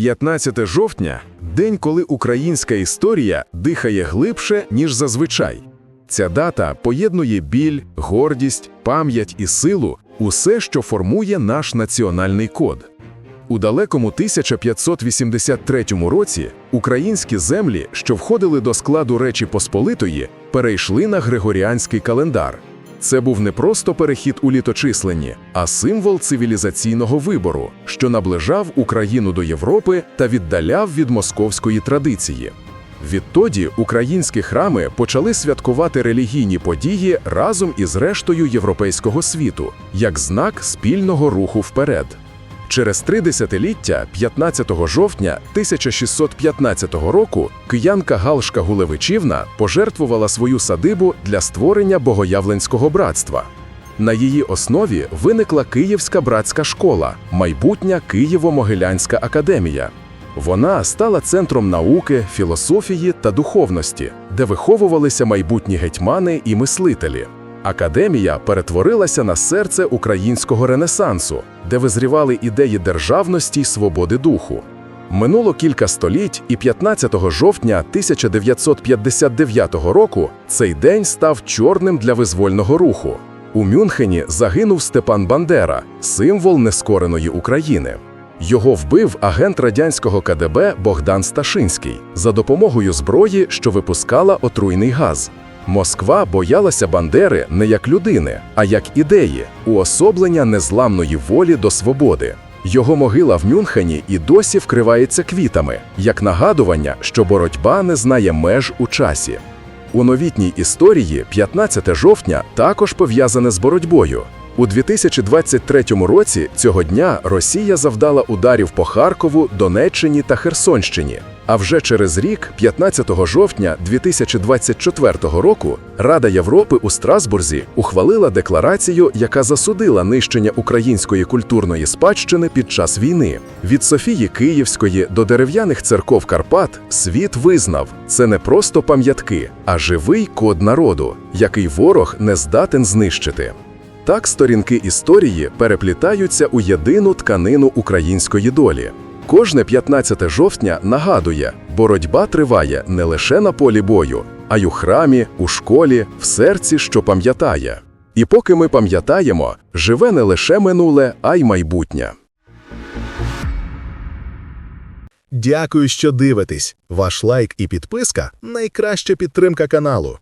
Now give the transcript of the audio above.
15 жовтня день, коли українська історія дихає глибше, ніж зазвичай. Ця дата поєднує біль, гордість, пам'ять і силу усе, що формує наш національний код. У далекому 1583 році українські землі, що входили до складу Речі Посполитої, перейшли на Григоріанський календар. Це був не просто перехід у літочисленні, а символ цивілізаційного вибору, що наближав Україну до Європи та віддаляв від московської традиції. Відтоді українські храми почали святкувати релігійні події разом із рештою європейського світу, як знак спільного руху вперед. Через три десятиліття, 15 жовтня 1615 року, киянка Галшка Гулевичівна пожертвувала свою садибу для створення Богоявленського братства. На її основі виникла Київська братська школа, майбутня Києво-Могилянська академія. Вона стала центром науки, філософії та духовності, де виховувалися майбутні гетьмани і мислителі. Академія перетворилася на серце українського ренесансу, де визрівали ідеї державності й свободи духу. Минуло кілька століть, і 15 жовтня 1959 року цей день став чорним для визвольного руху. У Мюнхені загинув Степан Бандера, символ нескореної України. Його вбив агент радянського КДБ Богдан Сташинський за допомогою зброї, що випускала отруйний газ. Москва боялася Бандери не як людини, а як ідеї, уособлення незламної волі до свободи. Його могила в Мюнхені і досі вкривається квітами, як нагадування, що боротьба не знає меж у часі. У новітній історії 15 жовтня також пов'язане з боротьбою. У 2023 році цього дня Росія завдала ударів по Харкову, Донеччині та Херсонщині. А вже через рік, 15 жовтня 2024 року, Рада Європи у Страсбурзі ухвалила декларацію, яка засудила нищення української культурної спадщини під час війни. Від Софії Київської до дерев'яних церков Карпат світ визнав, це не просто пам'ятки, а живий код народу, який ворог не здатен знищити. Так сторінки історії переплітаються у єдину тканину української долі. Кожне 15 жовтня нагадує, боротьба триває не лише на полі бою, а й у храмі, у школі, в серці, що пам'ятає. І поки ми пам'ятаємо, живе не лише минуле, а й майбутнє. Дякую, що дивитесь. Ваш лайк і підписка найкраща підтримка каналу.